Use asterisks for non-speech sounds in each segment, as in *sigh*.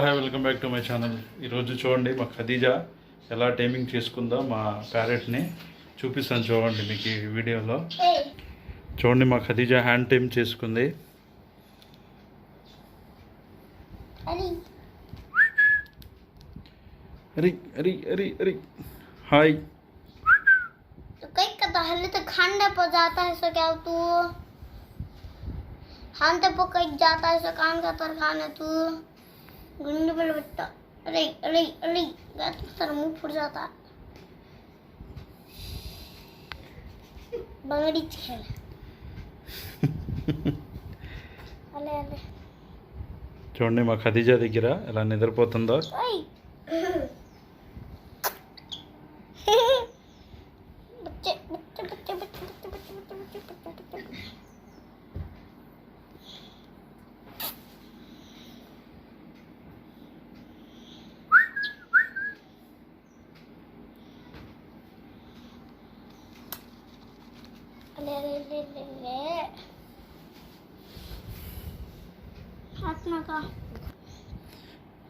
hi welcome back to my channel ఈరోజు చూడండి మా ఖదీజా ఎలా టైమింగ్ చేసుకుందో మా ప్యారెట్ని చూపిస్తాను చూడండి మీకు ఈ వీడియోలో చూడండి మా ఖదీజా హ్యాండ్ టైమ్ చేసుకుంది अरे అరి అరి అరి అరి హాయ్ तो कई का तो हल्ले तो खाने पर जाता है सो क्या तू खाने पर कहीं जाता है सो कान का तर खाने तू గుండె బలు పెట్టా. అరే అరే అరే గాతుస్తారు మూపుడు జాత. బంగడిచ్చే *laughs* అలే అలే. చూడండి మా ఖదీజా దగ్గర ఎలా నిద్రపోతుందో.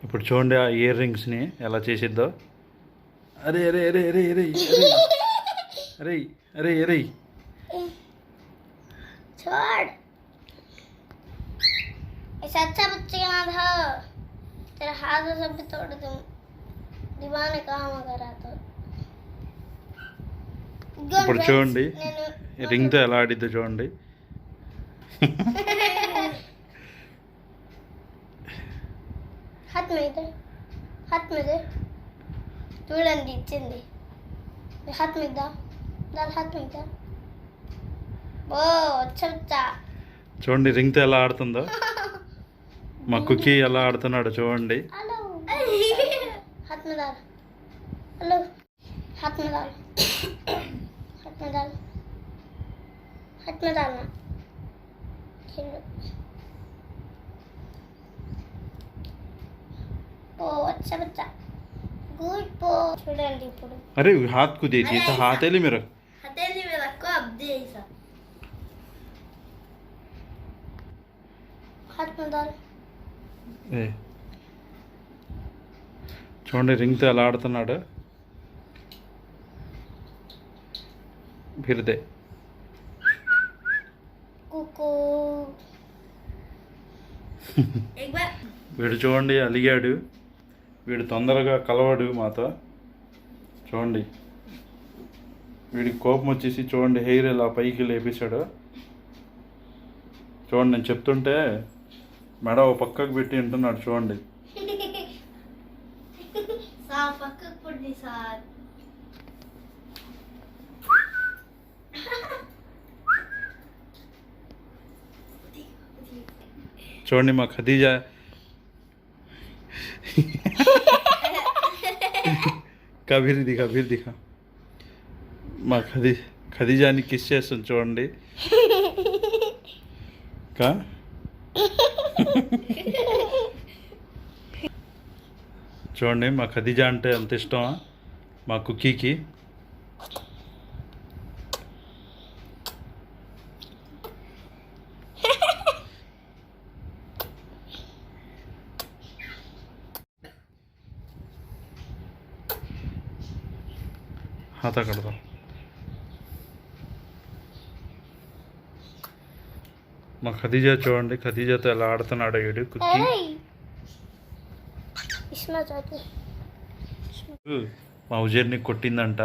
ఇప్పుడు చూడండి ఆ ఇయర్ రింగ్స్ని ఎలా చేసిద్దో అరే అరే అరే అరే అరే అరే అరే అరే छोड़ ऐसा अच्छा बच्चे का ना था तेरा हाथ और सब भी तोड़ दूं दीवाने काम करा तो Good ఇప్పుడు friends, చూడండి నేను రింగ్తో ఎలా ఆడిద్దో చూడండి हाथ में इधर हाथ में इधर చూడండి ఇచ్చింది మీ హాత్ మీద దా దాని హాత్ మీద ఓ వచ్చా వచ్చా చూడండి రింగ్తో ఎలా ఆడుతుందో మా *laughs* కుకీ ఎలా ఆడుతున్నాడో చూడండి हेलो हाथ में डाल हेलो हाथ Neden? Hadi neden mi? Şimdi. అరే హాత్ को दे दिए था हाथ है ఏ చూడండి రింగ్తో ఎలా ఆడుతున్నాడు ఫిర్దే कुकू *laughs* एक बार వీడు చూడండి అలిగాడు వీడు తొందరగా కలవడు మాతో చూడండి వీడికి కోపం వచ్చేసి చూడండి హెయిర్ ఇలా పైకి లేపేశాడు చూడండి నేను చెప్తుంటే మెడ ఓ పక్కకు పెట్టి వింటున్నాడు చూడండి *laughs* स्वर्णिमा खदीजा कबीर दिखा, फिर दिखा। माँ खदी खदीजा ने किस्से सुन चूँगी का? చూడండి మా ఖదీజా అంటే అంత माँ कुकी की। హాత కడదాం మా ఖదీజా చూడండి ఖదీజాతో ఎలా ఆడుతున్నాడు ఏడు కుక్కి. మా ఉజర్ని కొట్టిందంట.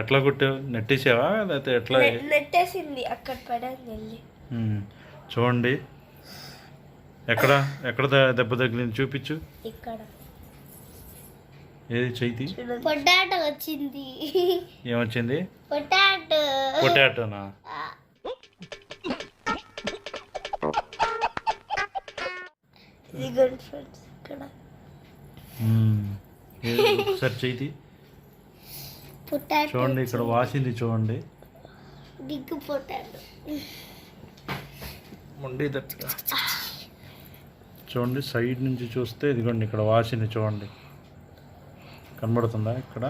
ఎట్లా కొట్టావు? నెట్టేసావా? లేకపోతే ఎట్లా? నెట్టేసింది. అక్కడ పడాలి చూడండి. ఎక్కడ? ఎక్కడ దెబ్బ తగిలింది? చూపించు. ఇక్కడ. ఏది చైతి? పొటాటో వచ్చింది. ఏమొచ్చింది? పొటాటో. పొటాటోనా? ఇదిగోండి ఫ్రెండ్స్ ఇక్కడ? ఒకసారి చైతి. పొటాటో చూడండి ఇక్కడ వాసింది చూడండి. Big potato. దట్టుగా చూడండి సైడ్ నుంచి చూస్తే ఇదిగోండి ఇక్కడ వాసింది చూడండి. కనబడుతుందా ఇక్కడ?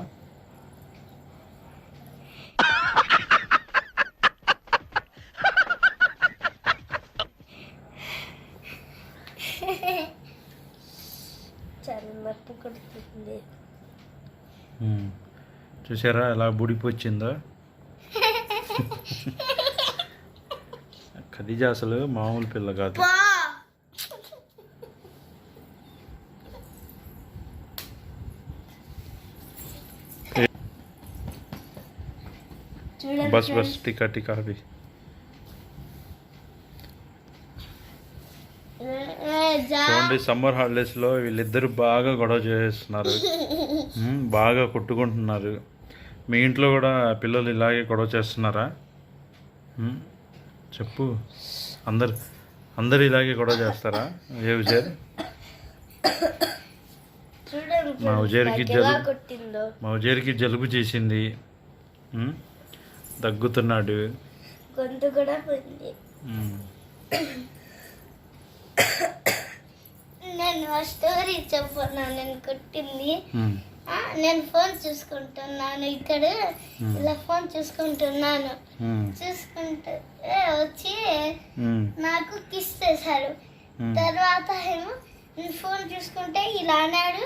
చూసారా ఎలా బుడిపోచ్చిందో? *laughs* ఖదిజా అసలు మామూలు పిల్ల కాదు. టికా టికా అవి. ఏ, జా చూడండి సమ్మర్ హాలిడేస్లో వీళ్ళిద్దరు బాగా గొడవ చేస్తున్నారు. బాగా కొట్టుకుంటున్నారు. మీ ఇంట్లో కూడా పిల్లలు ఇలాగే గొడవ చేస్తున్నారా? చెప్పు. అందరు అందరు ఇలాగే గొడవ చేస్తారా? ఏ విజయ్? మా ఉజేరికి జలుబు. మా ఉజేరికి జలుబు చేసింది. దగ్గుతున్నాడు గొంతు కూడా పోయింది. నేను ఆ స్టోరీ చెప్పను? నేను కొట్టింది. నేను ఫోన్ చూసుకుంటున్నాను ఇక్కడ. ఇలా ఫోన్ చూసుకుంటున్నాను. చూసుకుంటే వచ్చి నాకు కిస్ చేశాడు. ఉమ్. తర్వాత ఏమో నేను ఫోన్ చూసుకుంటే ఇలా అన్నాడు.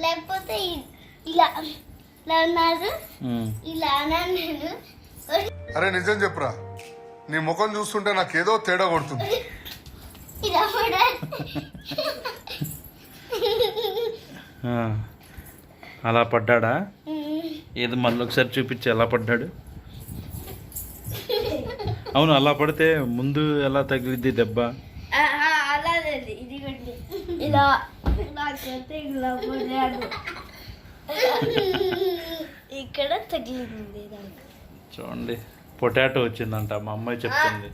లేకపోతే ఇలా ఇలా అన్నాడు. ఇలా అన్నాను నేను. అరే నిజం చెప్పురా. నీ ముఖం చూస్తుంటే నాకేదో తేడా కొడుతుంది. అలా పడ్డాడా? ఏది మళ్ళీ ఒకసారి చూపించి ఎలా పడ్డాడు? అవును అలా పడితే ముందు ఎలా తగిలిద్ది దెబ్బ? ఇలా ఇక్కడ తగిలింది చూడండి. పొటాటో వచ్చిందంట మా అమ్మాయి చెప్తుంది.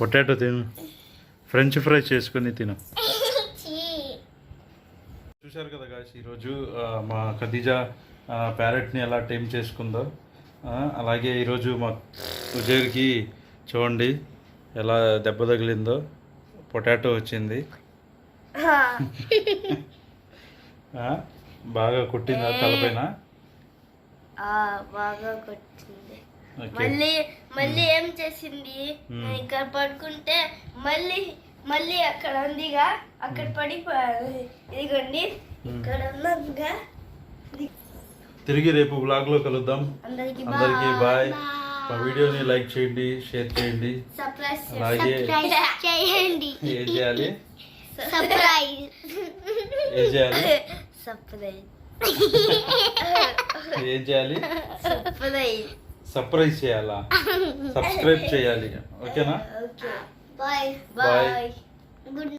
పొటాటో తిను. ఫ్రెంచ్ ఫ్రై చేసుకుని తిను. చూశారు కదా గాయస్ ఈరోజు మా ఖదీజా ప్యారెట్ని ఎలా టైం చేసుకుందో. అలాగే ఈరోజు మా ఉజేర్కి చూడండి ఎలా దెబ్బ తగిలిందో. పొటాటో వచ్చింది. *laughs* బాగా కొట్టిందా తలపైన. బాగా కొట్టింది. మళ్ళీ మళ్ళీ ఏం చేసింది. నేను ఇక్కడ పడుకుంటే మళ్ళీ మళ్ళీ అక్కడ ఉందిగా. అక్కడ పడిపోయారు ఇదిగోండి. ఇక్కడ ఉన్నదిగా తిరిగి రేపు వ్లాగ్లో కలుద్దాం. అందరికి అందరికీ బాయ్. మా వీడియోని లైక్ చేయండి షేర్ చేయండి. సర్ప్రైజ్ అలాగే చేయండి. *laughs* ఏం చేయాలి? సర్ప్రైజ్ ఏం చేయాలి? సర్ప్రైజ్ *laughs* ఏం చేయాలి? సర్ప్రైజ్ చేయాలా? సబ్స్క్రైబ్ చేయాలి. ఓకేనా? ఓకే. బాయ్. బాయ్. గుడ్